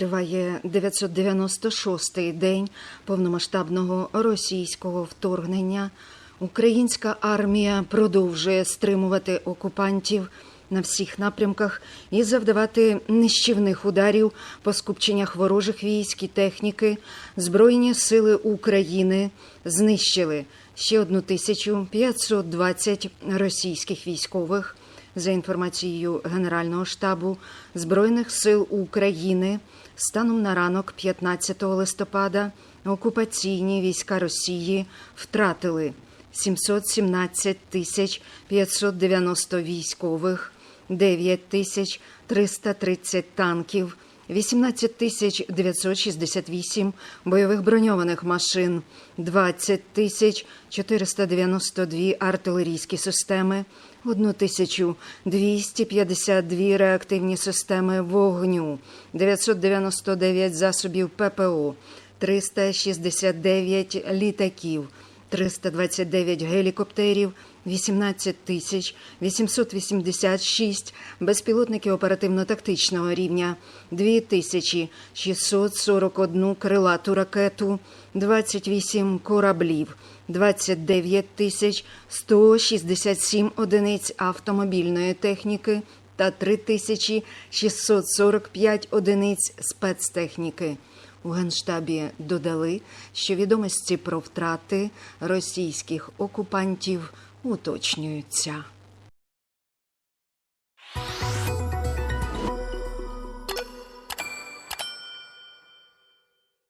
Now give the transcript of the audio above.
Триває 996-й день повномасштабного російського вторгнення. Українська армія продовжує стримувати окупантів на всіх напрямках і завдавати нищівних ударів по скупченнях ворожих військ і техніки. Збройні сили України знищили ще 1520 російських військових. За інформацією Генерального штабу Збройних сил України, станом на ранок 15 листопада окупаційні війська Росії втратили 717 тисяч 590 військових, 9 тисяч 330 танків, 18 тисяч 968 бойових броньованих машин, 20 тисяч 492 артилерійські системи, 1252 реактивні системи вогню, 999 засобів ППО, 369 літаків, 329 гелікоптерів, 18 тисяч 886 безпілотників оперативно-тактичного рівня, 2 тисячі 641 крилату ракету, 28 кораблів, 29 тисяч 167 одиниць автомобільної техніки та 3 тисячі 645 одиниць спецтехніки. У Генштабі додали, що відомості про втрати російських окупантів уточнюються.